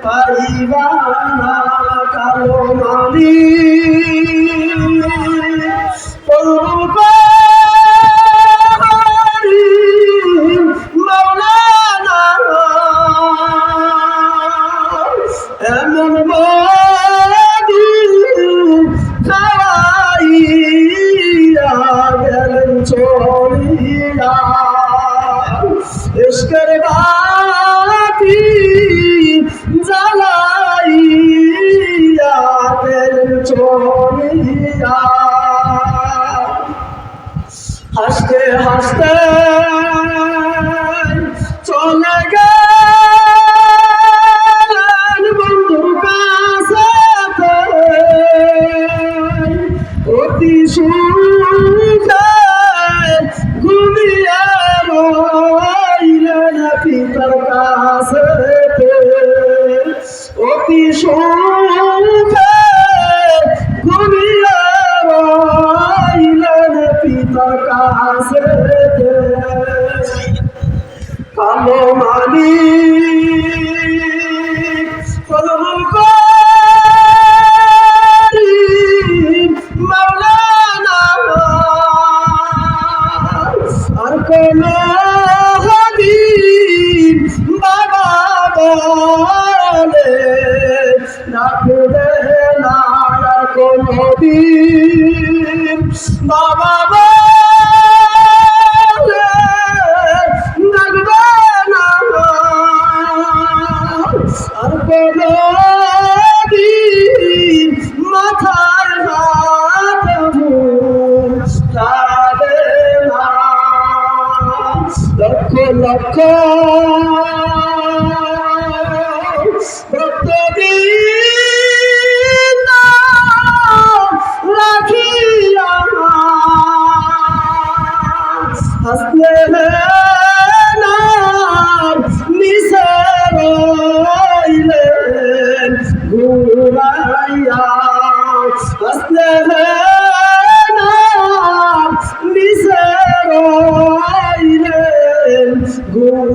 pai vai হাসতে হাসতে চলে গেলেন বন্ধুর কাছে। অতি সুন্দর ঘুমিয়ে রইলেন পিতার কাছে। অতি সুন্দর কাছে কালো মালি কলঙ্ক মাওলানা আর কোনো Baba Oh.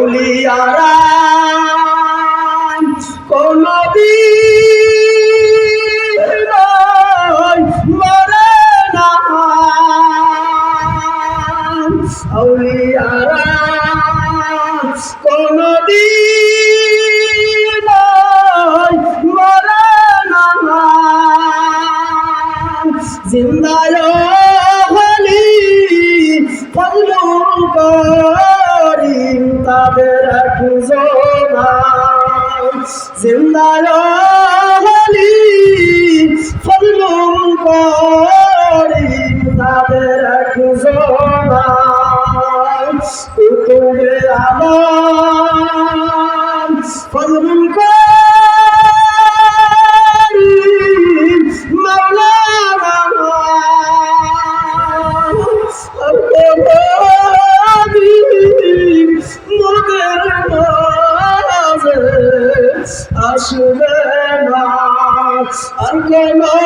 আউলিয়ারা কোনদিন মরে না। আউলিয়ারা কোনদিন মরে না। জিন্দায় হলি ফজল জিন্দারো আসবে না আর কোন